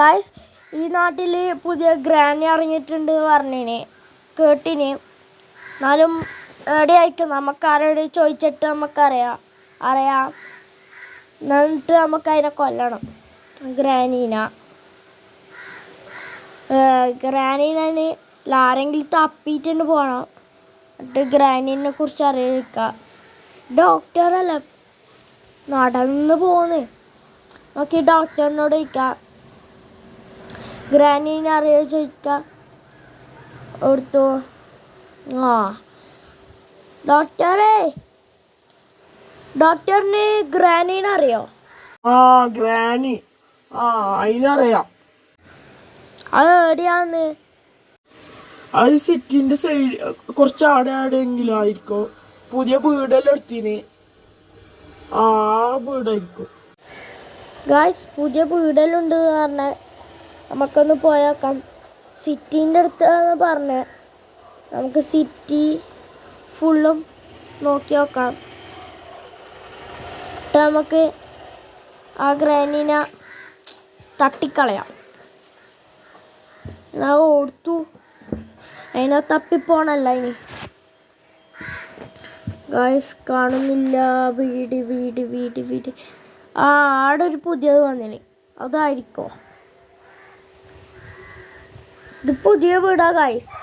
Guys ഈ നാട്ടിൽ പുതിയ ഗ്രാനി ഇറങ്ങിയിട്ടുണ്ട് പറഞ്ഞിന് കേട്ടിന്. എന്നാലും എവിടെയായിരിക്കും നമുക്ക് ആരോട് ചോദിച്ചിട്ട് നമുക്കറിയാം അറിയാം. എന്നിട്ട് നമുക്ക് അതിനെ കൊല്ലണം ഗ്രാനീന. ഗ്രാനീനെ ആരെങ്കിലും തപ്പിയിട്ടുണ്ട് പോകണം എന്നിട്ട് ഗ്രാനീനെ കുറിച്ച് അറിയിക്കുക ഡോക്ടറല്ല നടന്ന് പോന്ന്. നോക്കി ഡോക്ടറിനോട് ചോദിക്കാം. ഗ്രാനീനെ അറിയോ ചോദിക്കാം എടുത്തു ആ. ഡോക്ടറേ ഡോക്ടറിന് ഗ്രാനീനെ അറിയോ? ആ ഗ്രാനി ആ അതിനറിയാം അത് എവിടെയാന്ന്? അത് സിറ്റിന്റെ സൈഡ് കുറച്ച് ആടെ ആടെങ്കിലും ആയിരിക്കും. പുതിയ വീടെല്ലാം എടുത്തിന്. ആ വീടായിരിക്കും. ഗായ്സ് പുതിയ വീടെല്ലാം പറഞ്ഞ നമുക്കൊന്ന് പോയേക്കാം. സിറ്റീന്റെ അടുത്താണ് പറഞ്ഞത് നമുക്ക് സിറ്റി ഫുള്ളും നോക്കി നോക്കാം. എന്നിട്ട് നമുക്ക് ആ ഗ്രാനിനെ തട്ടിക്കളയാം. ഞാൻ ഓർത്തു അതിനെ തപ്പിപ്പോണല്ല ഇനി. ഗായ്സ് കാണുന്നില്ല. വീട് വീട് വീട് വീട്. ആ ആടൊരു പുതിയത് വന്നിന്. അതായിരിക്കോ? ഇത് പുതിയ വീടാ ഗായ്സ്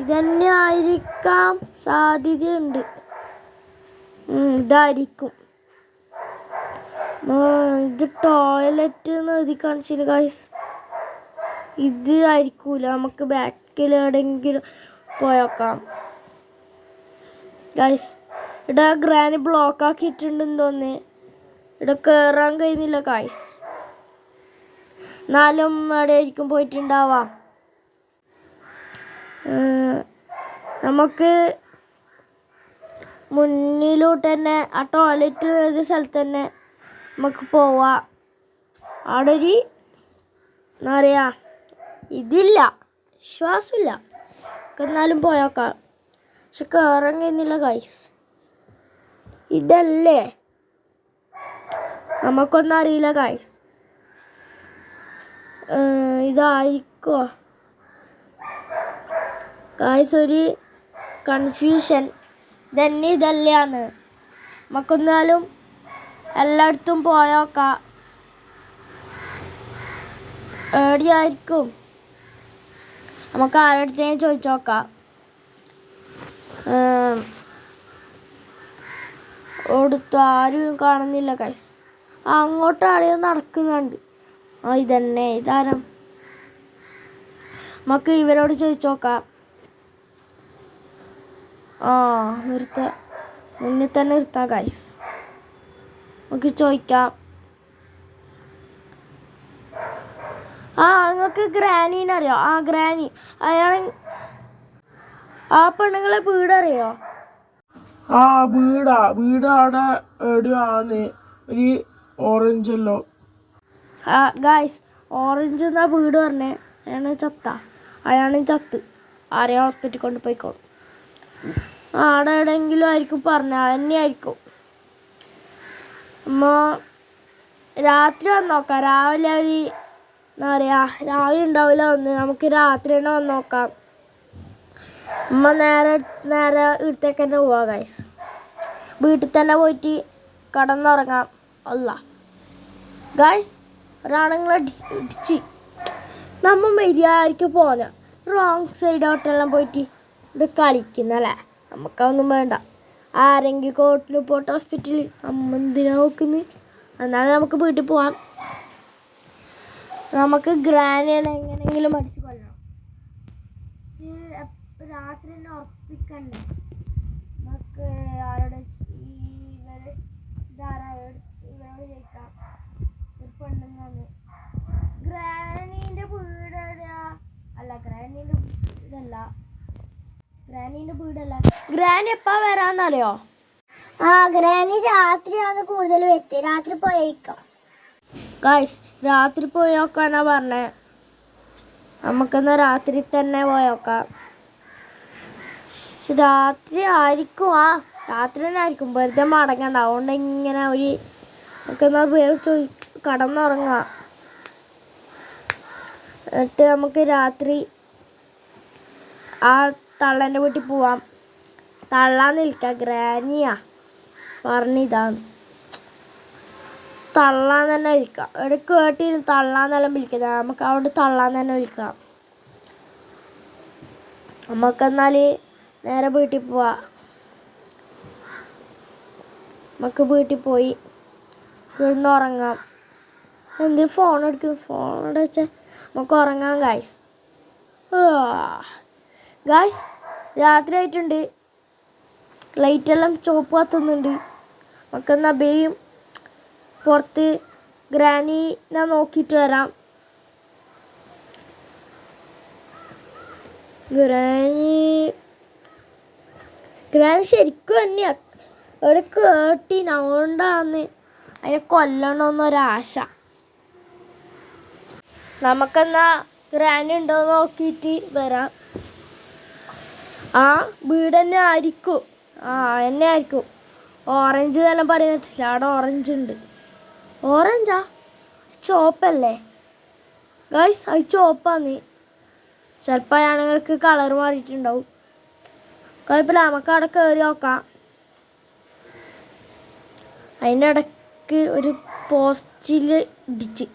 ഇതന്നെ ആയിരിക്കാം സാധ്യതയുണ്ട് ഇതായിരിക്കും. ഇത് ടോയ്ലറ്റ് എന്ന് എഴുതി കാണിച്ചില്ല ഗായ്സ് ഇത് ആയിരിക്കൂല. നമുക്ക് ബാക്കിൽ എവിടെയെങ്കിലും പോയേക്കാം ഗൈസ് ഇവിടെ ഗ്രാനി ബ്ലോക്ക് ആക്കിയിട്ടുണ്ടെന്ന് തോന്നുന്നു. ഇവിടെ കയറാൻ കഴിയുന്നില്ല ഗൈസ് എന്നാലും അവിടെ ആയിരിക്കും പോയിട്ടുണ്ടാവാം. നമുക്ക് മുന്നിലോട്ട് തന്നെ ആ ടോയ്ലറ്റ് ഒരു സ്ഥലത്ത് തന്നെ നമുക്ക് പോവാം. അവിടെ ഒരു എന്താ പറയുക ഇതില്ല വിശ്വാസമില്ല. എന്നാലും പോയേക്കാം. പക്ഷെ കയറാൻ കഴിയുന്നില്ല ഗൈസ് ഇതല്ലേ? നമുക്കൊന്നും അറിയില്ല കൈസ് ഇതായിരിക്കോ ഗൈസ് ഒരു കൺഫ്യൂഷൻ ഇതന്നെ ഇതല്ലാന്ന് നമുക്കൊന്നാലും എല്ലായിടത്തും പോയോക്കാം എവിടെയായിരിക്കും? നമുക്ക് ആരുടെ ചോദിച്ചോക്ക ഓടുത്തു ആരും കാണുന്നില്ല കൈസ് അങ്ങോട്ട് ആരെയും നടക്കുന്നുണ്ട്. ആ ഇതന്നെ ഇതാരം? നമുക്ക് ഇവരോട് ചോദിച്ചു നോക്കാം. ആ നിർത്ത. മുന്നിൽ തന്നെ നിർത്താം ഗൈസ് നമുക്ക് ചോദിക്കാം. ആ നിങ്ങൾക്ക് ഗ്രാനീനെ അറിയോ? ആ ഗ്രാനി. അയാൾ ആ പെണ്ണുങ്ങളെ വീടറിയോ ആ വീടാ. വീട് അവിടെ എവിടെയാന്ന് ഒരു ഓറഞ്ചല്ലോ ആ ഗായ്സ് ഓറഞ്ച് എന്നാ വീട് പറഞ്ഞേ. അയാൾ ചത്ത. അയാളും ചത്ത്. ആരെയും ഹോസ്പിറ്റലിൽ കൊണ്ട് പോയിക്കോളും. ആടെ എവിടെയെങ്കിലും ആയിരിക്കും തന്നെ ആയിരിക്കും അമ്മ രാത്രി വന്ന് നോക്കാം രാവിലെ ഒരു എന്താ പറയുക രാവിലെ ഉണ്ടാവില്ല വന്ന്. നമുക്ക് രാത്രി തന്നെ വന്ന് നോക്കാം അമ്മ നേരെ നേരെ വീട്ടിലേക്ക് തന്നെ പോവാം ഗൈസ് വീട്ടിൽ തന്നെ പോയിട്ട് കടന്നുറങ്ങാം. അല്ല ഗൈസ് ഒരാണുങ്ങളെ ഇടിച്ച്. നമ്മ മര്യാദയ്ക്ക് പോന്നെ. റോങ് സൈഡോട്ടെല്ലാം പോയിട്ട് ഇത് കളിക്കുന്നല്ലേ നമുക്കതൊന്നും വേണ്ട. ആരെങ്കിലും കോട്ടിൽ പോട്ടെ ഹോസ്പിറ്റലിൽ അമ്മ എന്തിനാ നോക്കുന്നത് എന്നാലും നമുക്ക് വീട്ടിൽ പോവാം. നമുക്ക് ഗ്രാനിയാണ് എങ്ങനെയെങ്കിലും അടിച്ചു കൊല്ലണം. രാത്രി തന്നെ ഉറപ്പിക്കണ്ടേ? നമുക്ക് ആരുടെ ഈ ഇതാരാ ഇവരോട് ചോദിക്കാം ഒരു പെണ്ണുങ്ങാന്ന് ഗ്രാനീന്റെ വീട് എവിടെയാ അല്ല ഗ്രാനീന്റെ വീടല്ല ഗ്രാനീന്റെ വീടല്ല? ഗ്രാനി എപ്പാ വരാന്നറിയോ? ആ ഗ്രാനി രാത്രിയാണ് കൂടുതൽ വെച്ച് രാത്രി പോയേക്കാം. ഗൈസ് രാത്രി പോയി നോക്കാനാ പറഞ്ഞേ. നമുക്കെന്നാ രാത്രി തന്നെ പോയി നോക്കാം രാത്രി ആയിരിക്കും. ആ രാത്രി തന്നെ ആയിരിക്കും. വെറുതെ മടങ്ങണ്ട. അതുകൊണ്ട് ഇങ്ങനെ ഒരു നമുക്കെന്നാ വേറെ ചോയി കടന്നുറങ്ങാം. എന്നിട്ട് നമുക്ക് രാത്രി ആ തള്ളന്റെ വീട്ടിൽ പോവാം. തള്ളാൻ നിൽക്കുക ഗ്രാനിയാ. പറഞ്ഞിതാണ്. തള്ളാൻ തന്നെ വിളിക്കാം. ഇവിടെ കേട്ടിരുന്ന് തള്ളാന്നെല്ലാം വിളിക്കുന്നത് നമുക്ക് അവിടെ തള്ളാൻ തന്നെ വിളിക്കാം. നമുക്കെന്നാൽ നേരെ വീട്ടിൽ പോവാം. നമുക്ക് വീട്ടിൽ പോയി കിടന്ന് ഉറങ്ങാം. എന്തിന് ഫോൺ എടുക്കും ഫോൺ എടുത്ത് വെച്ചാൽ നമുക്ക് ഉറങ്ങാം ഗായ്സ് ഗായ്സ് രാത്രി ആയിട്ടുണ്ട് ലൈറ്റെല്ലാം ചുവപ്പ് കത്തുന്നുണ്ട്. നമുക്കെന്നാ ബേയും പുറത്ത് ഗ്രാനീനെ നോക്കിയിട്ട് വരാം. ഗ്രാനി. ഗ്രാനി ശരിക്കും തന്നെയാ അവിടെ കേട്ടി? നോണ്ടാന്ന് അതിനെ കൊല്ലണമെന്നൊരാശ നമുക്കെന്നാ ഗ്രാനി ഉണ്ടോ നോക്കിയിട്ട് വരാം. ആ വീട് തന്നെ ആയിരിക്കും. ആ എന്നെ ആയിരിക്കും. ഓറഞ്ച് എന്നെല്ലാം പറയുന്നില്ല അവിടെ ഓറഞ്ച് ഉണ്ട്. ഓറഞ്ചാ ചോപ്പല്ലേ ഗൈസ് അത് ചോപ്പാന്ന് ചിലപ്പോൾ അയാളുകൾക്ക് കളർ മാറിയിട്ടുണ്ടാവും. കുഴപ്പമില്ല നമുക്ക് അവിടെ കയറി നോക്കാം. അതിന്റെ ഇടയ്ക്ക് ഒരു പോസ്റ്റിൽ ഇടിച്ച്.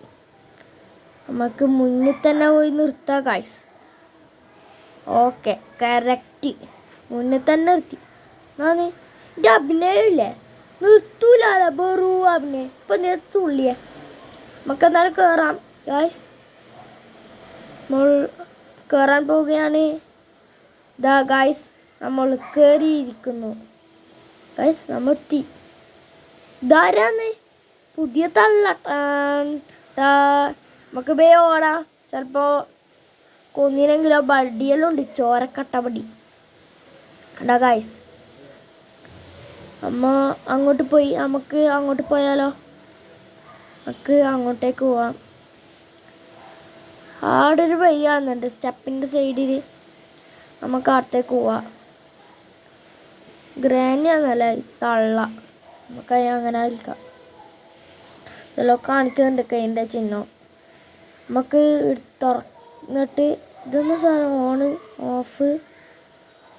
നമുക്ക് മുന്നിൽ തന്നെ പോയി നിർത്താം ഗൈസ് ഓക്കെ കറക്റ്റ് മുന്നിൽ തന്നെ നിർത്തി. നാന്ന് എന്റെ അഭിനയമില്ലേ? നിർത്തൂല ബെറു അഭിനയം. ഇപ്പം നിർത്തുള്ളിയേ. നമുക്ക് എന്നാലും കയറാം ഗായ്സ് നമ്മൾ കയറാൻ പോവുകയാണ്. ദാ ഗായ്സ് നമ്മൾ കയറിയിരിക്കുന്നു ഗായ്സ് നമ്മൾ എത്തി ഇതാരാന്ന് പുതിയ തള്ള. നമുക്ക് ബേ ഓടാം. ചിലപ്പോൾ കൊന്നിനെങ്കിലോ ബടിയെല്ലാം ഉണ്ട് ചോരക്കട്ടപടി അടാ ഗായ്സ് അമ്മ അങ്ങോട്ട് പോയി. നമുക്ക് അങ്ങോട്ട് പോയാലോ? നമുക്ക് അങ്ങോട്ടേക്ക് പോവാം. ആടൊരു വയ്യാന്നുണ്ട് സ്റ്റെപ്പിന്റെ സൈഡിൽ നമുക്ക് അടുത്തേക്ക് പോവാം. ഗ്രാനി അങ്ങനെ തള്ള. നമുക്ക് അങ്ങനെ ആയിരിക്കാം ഇതെല്ലാം കാണിക്കുന്നുണ്ട് കൈന്റെ ചിഹ്നം. നമുക്ക് തുറന്നിട്ട് ഇതൊന്നും സാധനം ഓണ് ഓഫ്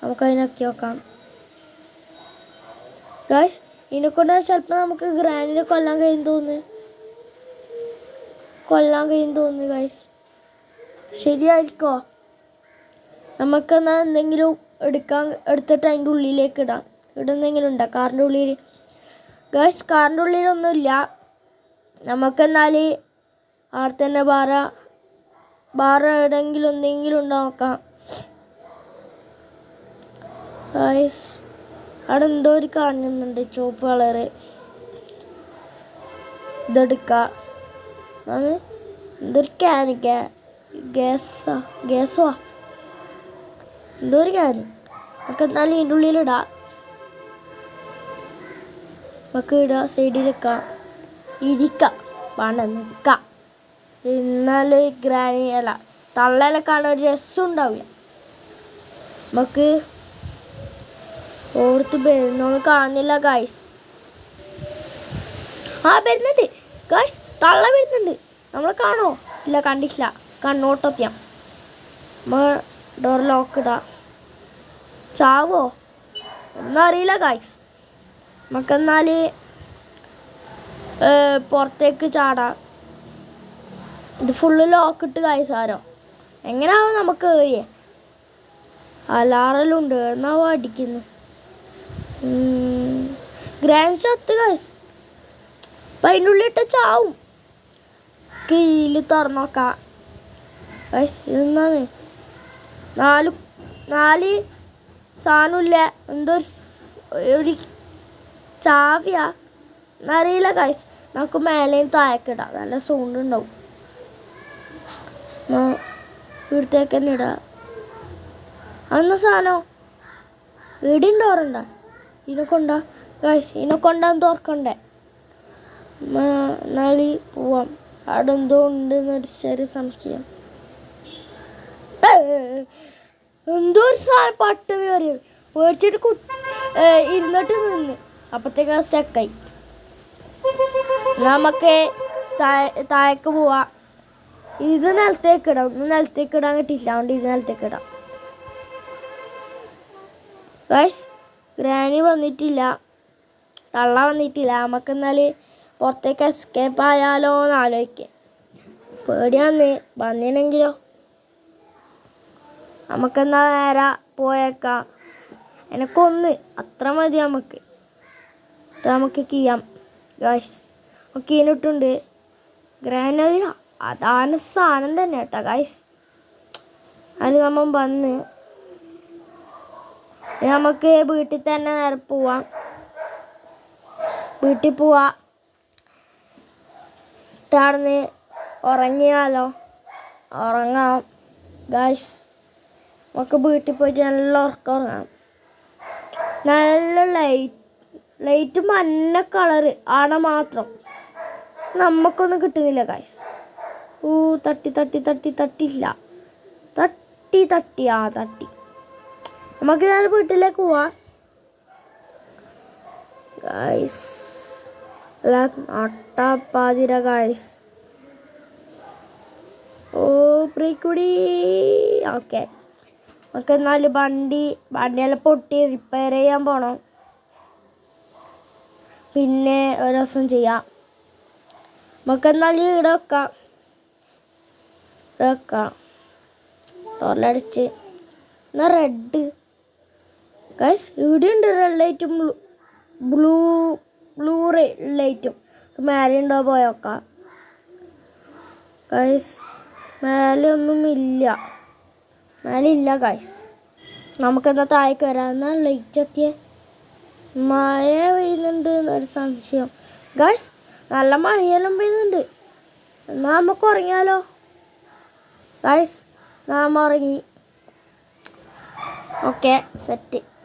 നമുക്ക് അതിനൊക്കെ നോക്കാം ഗായ്സ് ഇതിനെക്കൊണ്ട് ചിലപ്പോൾ നമുക്ക് ഗ്രാൻഡിനെ കൊല്ലാൻ കഴിയും തോന്നുന്നു. കൊല്ലാൻ കഴിയും തോന്നുന്നു ഗായ്സ് ശരിയായിരിക്കോ? നമുക്കെന്നാൽ എന്തെങ്കിലും എടുക്കാൻ എടുത്തിട്ട് അതിന്റെ ഉള്ളിലേക്ക് ഇടാം. ഇവിടെ എന്തെങ്കിലും ഉണ്ടോ? കാറിന്റെ ഉള്ളിൽ. ഗായ്സ് കാറിന്റെ ഉള്ളിലൊന്നുമില്ല. നമുക്കെന്നാൽ ആർത്തന്നെ തന്നെ ബാറ ബാറ എവിടെയെങ്കിലും എന്തെങ്കിലും ഉണ്ടോ നോക്കാം. ഗായ്സ് അവിടെ എന്തോ ഒരു കാണുന്നുണ്ട് ചുവപ്പ് കളറ്. ഇതെടുക്ക എന്തൊരു ക്യാന് ഗ്യാ ഗ്യാസാ ഗ്യാസോ എന്തോ ഒരു ക്യാന് നമുക്ക് എന്നാലും ഇതിന്റെ ഉള്ളിലിടാം നമുക്ക് ഇടാം സൈഡിൽ ഇരിക്ക. വേണ്ട നിൽക്കാം. എന്നാൽ ഗ്രാനി അല്ല കാണാൻ ഒരു രസം ഉണ്ടാവില്ല. നമുക്ക് ഓർത്ത് പെരുന്നോൾ കാണുന്നില്ല ഗായ്സ് ആ വരുന്നുണ്ട്. ഗായ്സ് തള്ള വരുന്നുണ്ട്. നമ്മൾ കാണോ? ഇല്ല കണ്ടിട്ടില്ല. കണ്ണോട്ടെത്തിയാം നമ്മൾ ഡോർ ലോക്ക് ഇടാം. ചാവോ? ഒന്നും അറിയില്ല ഗായ്സ് നമുക്കെന്നാൽ പുറത്തേക്ക് ചാടാം. ഇത് ഫുള്ള് ലോക്ക് ഇട്ട് ഗായ്സ് ആരോ? എങ്ങനെയാവും നമുക്ക് കയറിയേ അലാറെല്ലാം ഉണ്ട് എന്നാവോ അടിക്കുന്നു? ഗ്രാൻഡ് ഷത്ത് ഗൈസ് അപ്പം അതിന്റെ ഉള്ളിൽ ഇട്ട് ചാവും. കീൽ തുറന്നോക്കാം ഗൈസ് ഇതെന്താണ്? നാല് നാല് സാധനമില്ല. എന്തോ ഒരു ചാവിയാ. എന്നറിയില്ല ഗൈസ് നമുക്ക് മേലെയും താഴേക്കിടാം നല്ല സൗണ്ട് ഉണ്ടാവും. ഇവിടത്തേക്ക് തന്നെ ഇടാം. അന്ന സാധനം? ഇടിയും ഡോറുണ്ട ഇതിനെ കൊണ്ടാ. ഗായ്സ് ഇതിനെ കൊണ്ടാന്ന് തുറക്കണ്ടേ? നാളി പോവാം. അവിടെ എന്തോ ഉണ്ടെന്നൊരു ചെറിയ സംശയം! എന്തോ ഒരു സാധനം പട്ടെന്ന് കയറിയത് പേടിച്ചിട്ട് കു ഇരുന്നിട്ട് നിന്ന്. അപ്പത്തേക്ക് സ്റ്റക്കായി നമുക്ക് താഴെ താഴേക്ക് പോവാം. ഇത് നിലത്തേക്ക് ഇടാം. ഒന്ന് നിലത്തേക്ക് ഇടാൻ കിട്ടിയില്ല. അതുകൊണ്ട് ഇത് നിലത്തേക്ക് ഇടാം. ഗൈസ് ഗ്രാനി വന്നിട്ടില്ല. തള്ള വന്നിട്ടില്ല. നമുക്ക് എന്നാൽ പുറത്തേക്ക് എസ്കേപ്പ് ആയാലോ എന്ന് ആലോചിക്കാം പേടിയാന്ന്. വന്നിനെങ്കിലോ നമുക്കെന്നാ നേരെ പോയേക്കാം. എനക്കൊന്ന് അത്ര മതി നമുക്ക് നമുക്ക് ചെയ്യാം ഗൈസ് നമുക്ക് ഇതിനിട്ടുണ്ട് ഗ്രാനല്ല അതാണ് സാധനം തന്നെ കേട്ടോ ഗൈസ് അതിൽ നമ്മൾ വന്ന് നമുക്ക് വീട്ടിൽ തന്നെ നേരെ പോവാം. വീട്ടിൽ പോവാ. ഇട്ടാർന്ന് ഉറങ്ങിയാലോ? ഉറങ്ങാം. ഗൈസ് നമുക്ക് വീട്ടിൽ പോയിട്ട് നല്ല ഉറക്കം ഉറങ്ങാം. നല്ല ലൈറ്റ് ലൈറ്റ് മഞ്ഞ കളറ് ആടെ മാത്രം. നമുക്കൊന്നും കിട്ടുന്നില്ല ഗൈസ് ഊ തട്ടി തട്ടി തട്ടി തട്ടില്ല തട്ടി തട്ടി ആ തട്ടി. നമുക്ക് ഞാൻ വീട്ടിലേക്ക് പോവാം. ഗൈസ് അട്ടപ്പാതിര ഗൈസ് ഓ പ്രീക്കുടി. ഓക്കെ നമുക്ക് എന്നാൽ വണ്ടി വണ്ടിയെല്ലാം പൊട്ടി റിപ്പയർ ചെയ്യാൻ പോണം. പിന്നെ ഒരു ദിവസം ചെയ്യാം. നമുക്ക് എന്നാൽ ഇവിടെ വെക്കാം. ഇവിടെ വെക്കാം. ടോർലടിച്ച് എന്നാ റെഡ് ഗൈസ് ഇവിടെ ഉണ്ട് റെഡ് ലൈറ്റും ബ്ലൂ ബ്ലൂ റെഡ് ലൈറ്റും മേലെ ഉണ്ടോ പോയോക്കാം ഗൈസ് മേലെ ഒന്നും ഇല്ല. മേലെ ഇല്ല ഗൈസ് നമുക്കെന്താ താഴേക്ക് വരാമെന്നാ ലൈറ്റ് എത്തിയ? മഴ പെയ്യുന്നുണ്ട് എന്നൊരു സംശയം. ഗൈസ് നല്ല മഴയെല്ലാം പെയ്യുന്നുണ്ട്. എന്നാൽ നമുക്ക് ഉറങ്ങിയാലോ? ഗൈസ് നാം ഉറങ്ങി. Okay set